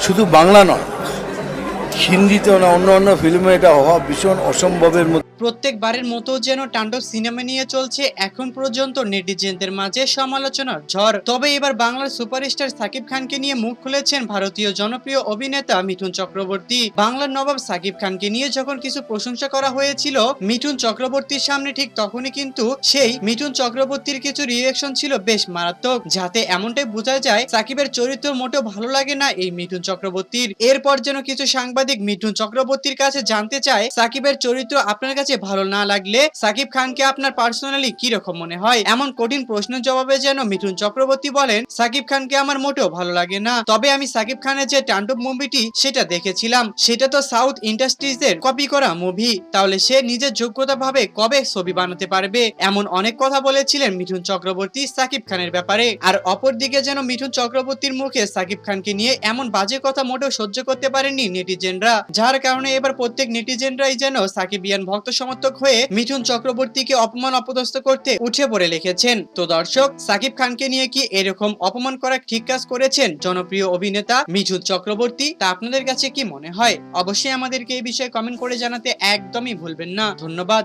শুধু বাংলা নয় হিন্দিতে না অন্য অন্য ফিল্মে এটা হওয়া ভীষণ অসম্ভবের মধ্যে প্রত্যেকবারের মতো যেন তাণ্ডব সিনেমা নিয়ে চলছে এখন পর্যন্ত নেটিজেনদের মাঝে সমালোচনার ঝড়। তবে এবার বাংলার সুপারস্টার সাকিব খানকে নিয়ে মুখ খুলেছেন ভারতীয় জনপ্রিয় অভিনেতা মিঠুন চক্রবর্তী। বাংলার নবাব সাকিব খানকে নিয়ে যখন কিছু প্রশংসা করা হয়েছিল মিঠুন চক্রবর্তীর সামনে ঠিক তখনই কিন্তু সেই মিঠুন চক্রবর্তীর কিছু রিয়েকশন ছিল বেশ মারাত্মক, যাতে এমনটাই বোঝা যায় সাকিবের চরিত্র মোটেও ভালো লাগে না এই মিঠুন চক্রবর্তীর। এরপর যেন কিছু সাংবাদিক মিঠুন চক্রবর্তীর কাছে জানতে চায়, সাকিবের চরিত্র আপনার কাছে ভালো না লাগলে সাকিব খানকে আপনার পার্সোনালি কি রকম মনে হয়? এমন কঠিন প্রশ্নের জবাবে যেন মিঠুন চক্রবর্তী বলেন, সাকিব খানকে আমার মোটেও ভালো লাগে না। তবে আমি সাকিব খানের যে টান্ডব মুভিটি সেটা দেখেছিলাম। সেটা তো সাউথ ইন্ডাস্ট্রিজের কপি করা মুভি তাহলে সে নিজের যোগ্যতা ভাবে কবে ছবি বানাতে পারবে? এমন অনেক কথা বলেছিলেন মিঠুন চক্রবর্তী সাকিব খানের ব্যাপারে। আর অপরদিকে যেন মিঠুন চক্রবর্তীর মুখে সাকিব খানকে নিয়ে এমন বাজে কথা মোটেও সহ্য করতে পারেননি নেটিজেনরা। যার কারণে এবার প্রত্যেক নেটিজেনরাই যেন সাকিব সাকিবিয়ান ভক্ত সমর্থক হয়ে মিঠুন চক্রবর্তীকে অপমান অপদস্থ করতে উঠে পড়ে লিখেছেন। তো দর্শক, সাকিব খানকে নিয়ে কি এরকম অপমান করা ঠিক কাজ করেছেন জনপ্রিয় অভিনেতা মিঠুন চক্রবর্তী? তা আপনাদের কাছে কি মনে হয়? অবশ্যই আমাদেরকে এই বিষয়ে কমেন্ট করে জানাতে একদমই ভুলবেন না। ধন্যবাদ।